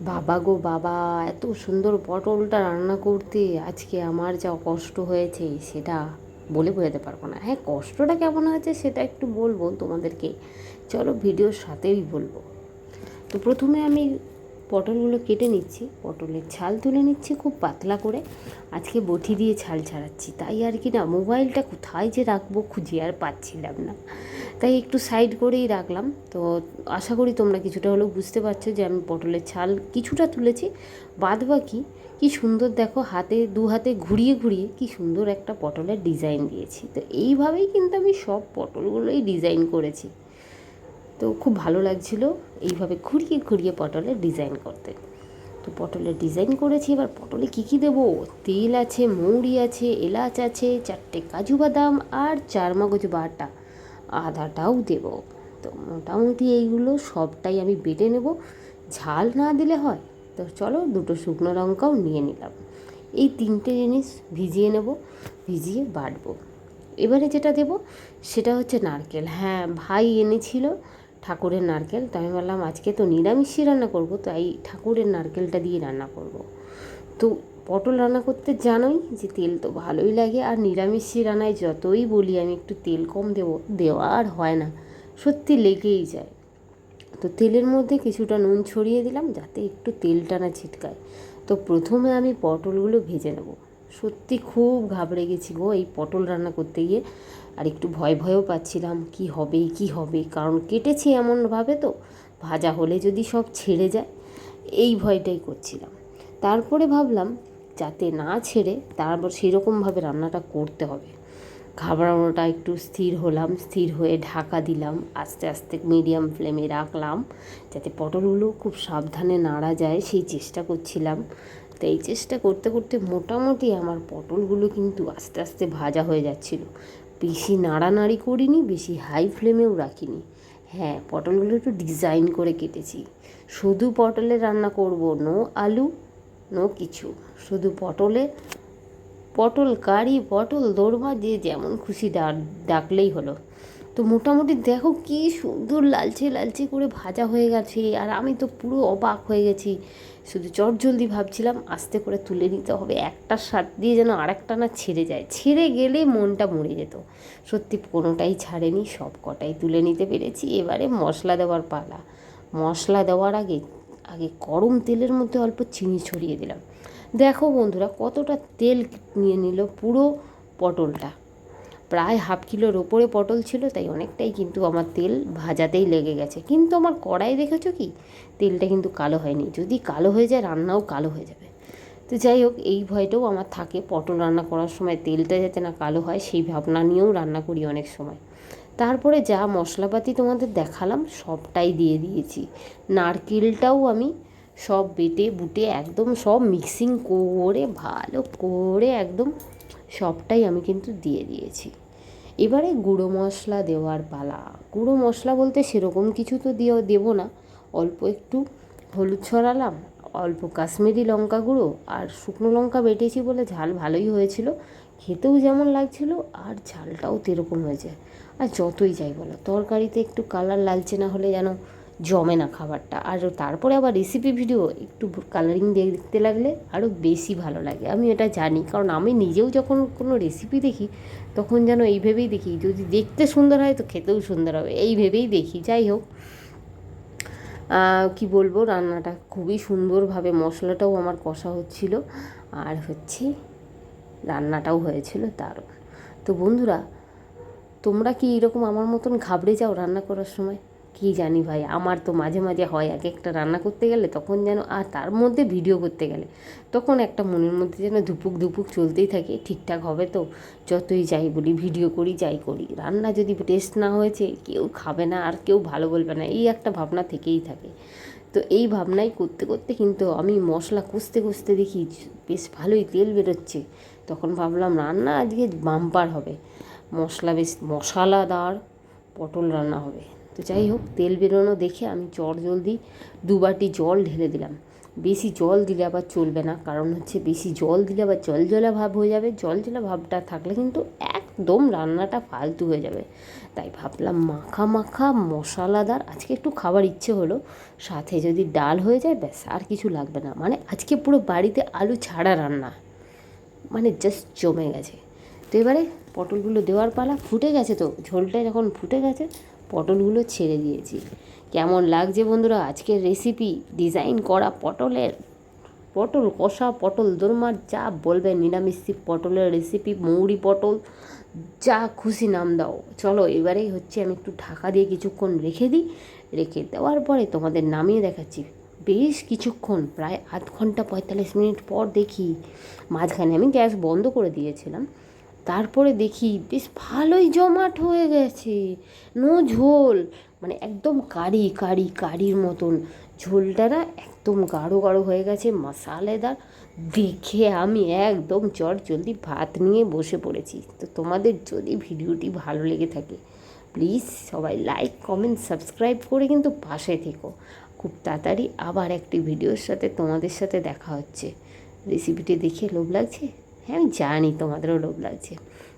বাবা গো বাবা, এত সুন্দর পটলটা রান্না করতে, আজকে আমার যা কষ্ট হয়েছে সেটা বলে বোঝাতে পারব না। হ্যাঁ কষ্টটা কেমন হয়েছে সেটা একটু বলব তোমাদেরকে। চলো ভিডিওর সাথেই বলব। তো প্রথমে আমি পটলগুলো কেটে নিচ্ছি, পটলের ছাল তুলে নিচ্ছি খুব পাতলা করে। আজকে বটি দিয়ে ছাল ছাড়াচ্ছি, তাই আর কি না, মোবাইলটা কোথায় যে রাখব খুঁজে আর পাচ্ছিলাম না। তাই একটু সাইড করেই রাখলাম। তো আশা করি তোমরা কিছুটা হলেও বুঝতে পারছ যে আমি পটলের ছাল কিছুটা তুলেছি। বাদ বাকি কি সুন্দর দেখো, হাতে দু হাতে ঘুরিয়ে ঘুরিয়ে কি সুন্দর একটা পটলের ডিজাইন দিয়েছি। তো এইভাবেই কিন্তু আমি সব পটলগুলোই ডিজাইন করেছি। তো খুব ভালো লাগছিল এইভাবে ঘুরিয়ে ঘুরিয়ে পটলের ডিজাইন করতে। তো পটলের ডিজাইন করেছি, এবার পটলে কী কী দেবো? তেল আছে, মৌরি আছে, এলাচ আছে, চারটে কাজু বাদাম আর চার মগজ বাটা। আদাটাও দেবো। তো মোটামুটি এইগুলো সবটাই আমি বেটে নেব। ঝাল না দিলে হয়, তো চলো দুটো শুকনো লঙ্কাও নিয়ে নিলাম। এই তিনটে জিনিস ভিজিয়ে নেব, ভিজিয়ে বাটবো। এবারে যেটা দেব সেটা হচ্ছে নারকেল। হ্যাঁ ভাই এনেছিল ঠাকুরের নারকেল, তো আমি বললাম আজকে তো নিরামিষই রান্না করব, তাই ঠাকুরের নারকেলটা দিয়ে রান্না করব। তো পটল রান্না করতে জানোই যে তেল তো ভালোই লাগে আর নিরামিষি রান্নায় যতই বলি আমি একটু তেল কম দেবো, দেওয়া আর হয় না। সত্যি লেগেই যায়। তো তেলের মধ্যে কিছুটা নুন ছড়িয়ে দিলাম যাতে একটু তেলটা না ছিটকায়। তো প্রথমে আমি পটলগুলো ভেজে নেব। সত্যি খুব ঘাবড়ে গেছি গো এই পটল রান্না করতে গিয়ে। আর একটু ভয় ভয়ও পাচ্ছিলাম, কি হবে কি হবে? কারণ কেটেছি এমনভাবে তো, ভাজা হলে যদি সব ছেড়ে যায়, এই ভয়টাই করছিলাম। তারপরে ভাবলাম যাতে না ছেড়ে তারপর সেরকমভাবে রান্নাটা করতে হবে। ঘাবড়ানোটা একটু স্থির হলাম, স্থির হয়ে ঢাকা দিলাম, আস্তে আস্তে মিডিয়াম ফ্লেমে রাখলাম, যাতে পটলগুলো খুব সাবধানে নাড়া যায়, সেই চেষ্টা করছিলাম। তো এই চেষ্টা করতে করতে মোটামুটি আমার পটলগুলো কিন্তু আস্তে আস্তে ভাজা হয়ে যাচ্ছিল। বেশি নাড়ানাড়ি করিনি, বেশি হাই ফ্লেমেও রাখিনি। হ্যাঁ পটলগুলো একটু ডিজাইন করে কেটেছি। শুধু পটলে রান্না করব, নো আলু কিছু। শুধু পটলে, পটল কারি, পটল দোরমা দিয়ে যেমন খুশি ডাকলেই হলো। তো মোটামুটি দেখো কি সুন্দর লালচে লালচে করে ভাজা হয়ে গেছে। আর আমি তো পুরো অবাক হয়ে গেছি। শুধু চট জলদি ভাবছিলাম, আস্তে করে তুলে নিতে হবে। একটা স্বাদ দিয়ে যেন আরেকটা না ছেড়ে যায়। ছেড়ে গেলে মনটা মরে যেত। সত্যি কোনোটাই ছাড়েনি সব কটাই তুলে নিতে পেরেছি। এবারে মশলা দেওয়ার পালা। মশলা দেওয়ার আগে আগে গরম তেলের মধ্যে অল্প চিনি ছড়িয়ে দিলাম। দেখো বন্ধুরা, কতটা তেল নিয়ে নিল পুরো পটলটা। প্রায় হাফ কিলোর ওপরে পটল ছিল, তাই অনেকটাই কিন্তু আমার তেল ভাজাতেই লেগে গেছে। কিন্তু আমার কড়াই দেখেছ কি? তেলটা কিন্তু কালো হয়নি। যদি কালো হয়ে যায়, রান্নাও কালো হয়ে যাবে। তো যাই হোক, এই ভয়টাও আমার থাকে। পটল রান্না করার সময় তেলটা যাতে না কালো হয়, সেই ভাবনা নিয়েও রান্না করি অনেক সময়। তারপরে যা মশলাপাতি তোমাদের দেখালাম, সবটাই দিয়ে দিয়েছি। নারকেলটাও আমি সব বেটে বুটে একদম সব মিক্সিং করে, ভালো করে একদম সবটাই আমি কিন্তু দিয়ে দিয়েছি। এবারে গুঁড়ো মশলা দেওয়ার পালা। গুঁড়ো মশলা বলতে সেরকম কিছু তো দিয়ে দেবো না। অল্প একটু হলুদ ছড়ালাম, অল্প কাশ্মীরি লঙ্কা গুঁড়ো আর শুকনো লঙ্কা বেটেছি বলে ঝাল ভালোই হয়েছিল। খেতেও যেমন লাগছিল আর ঝালটাও তেরকম হয়েছে আর যতই যাই বলো, তরকারিতে একটু কালার লালচে না হলে যেন জমে না খাবারটা। আর তারপরে আবার রেসিপি ভিডিও একটু কালারিং দেখতে লাগলে আরও বেশি ভালো লাগে। আমি এটা জানি, কারণ আমি নিজেও যখন কোনো রেসিপি দেখি, তখন যেন এই ভেবেই দেখি, যদি দেখতে সুন্দর হয় তো খেতেও সুন্দর হবে। এই ভেবেই দেখি। যাই হোক কি বলব, রান্নাটা খুবই সুন্দরভাবে মশলাটাও আমার কষা হচ্ছিল। আর হচ্ছে রান্নাটাও হয়েছিল দারুণ তো বন্ধুরা, তোমরা কি এরকম আমার মতন ঘাবড়ে যাও রান্না করার সময়? কী জানি ভাই, আমার তো মাঝে মাঝে হয় এক একটা রান্না করতে গেলে তখন যেন, আর তার মধ্যে ভিডিও করতে গেলে তখন একটা মনের মধ্যে যেন ধুপুক ধুপুক চলতেই থাকে, ঠিকঠাক হবে তো? যতই যাই বলি, ভিডিও করি, যাই করি, রান্না যদি টেস্ট না হয়েছে, কেউ খাবে না আর কেউ ভালো বলবে না, এই একটা ভাবনা থেকেই থাকে। তো এই ভাবনাই করতে করতে কিন্তু আমি মশলা কষতে কষতে দেখি বেশ ভালোই তেল বেরোচ্ছে। তখন ভাবলাম রান্না আজকে বাম্পার হবে। মশলা বেশ, মশলাদার পটল রান্না হবে। তো যাই হোক, তেল বেরোনো দেখে আমি চট জলদি দু বাটি জল ঢেলে দিলাম। বেশি জল দিলে আবার চলবে না, কারণ হচ্ছে বেশি জল দিলে আবার জল জলা ভাব হয়ে যাবে। জল জলা ভাবটা থাকলে কিন্তু একদম রান্নাটা ফালতু হয়ে যাবে। তাই ভাবলাম মাখা মাখা মশলাদার, আজকে একটু খাবার ইচ্ছে হলো, সাথে যদি ডাল হয়ে যায়, ব্যাস আর কিছু লাগবে না। মানে আজকে পুরো বাড়িতে আলু ছাড়া রান্না। মানে জাস্ট জমে গেছে। তো এবারে পটলগুলো দেওয়ার পালা, ফুটে গেছে তো, ঝোলটা যখন ফুটে গেছে, পটলগুলো ছেড়ে দিয়েছি। কেমন লাগছে বন্ধুরা? আজকের রেসিপি ডিজাইন করা পটলের। পটল কষা পটল, দোরমার যা বলবে নিরামিষ পটলের রেসিপি মৌরি পটল, যা খুশি নাম দাও। চলো এবারেই হচ্ছে আমি একটু ঢাকা দিয়ে কিছুক্ষণ রেখে দিই। রেখে দেওয়ার পরে তোমাদের নামিয়ে দেখাচ্ছি। বেশ কিছুক্ষণ, প্রায় আধ ঘণ্টা পঁয়তাল্লিশ মিনিট পর দেখি মাঝখানে আমি গ্যাস বন্ধ করে দিয়েছিলাম। তারপরে দেখি বেশ ভালোই জমাট হয়ে গেছে, নো ঝোল মানে একদম কারি কারি, কারির মতন। ঝোলটা না একদম গাঢ় গাঢ় হয়ে গেছে, মশালেদার। দেখে আমি একদম চট জলদি ভাত নিয়ে বসে পড়েছি। তো তোমাদের যদি ভিডিওটি ভালো লেগে থাকে, প্লিজ সবাই লাইক, কমেন্ট, সাবস্ক্রাইব করে কিন্তু পাশে থেকো। খুব তাড়াতাড়ি আবার একটি ভিডিওর সাথে তোমাদের সাথে দেখা হচ্ছে। রেসিপিটি দেখে লোভ লাগছে? হ্যাঁ আমি জানি তোমাদেরও লোভ লাগছে।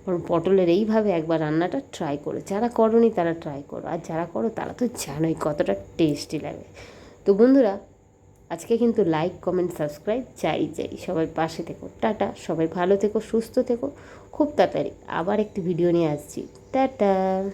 কারণ পটলের এইভাবে একবার রান্নাটা ট্রাই করো। যারা করনি তারা ট্রাই করো। আর যারা করো তারা তো জানোই কতটা টেস্টি লাগে। তো বন্ধুরা, আজকে কিন্তু লাইক কমেন্ট সাবস্ক্রাইব চাই চাই সবাই পাশে থেকো। টাটা। সবাই ভালো থেকো, সুস্থ থেকো। খুব তাড়াতাড়ি আবার একটি ভিডিও নিয়ে আসছি। টাটা!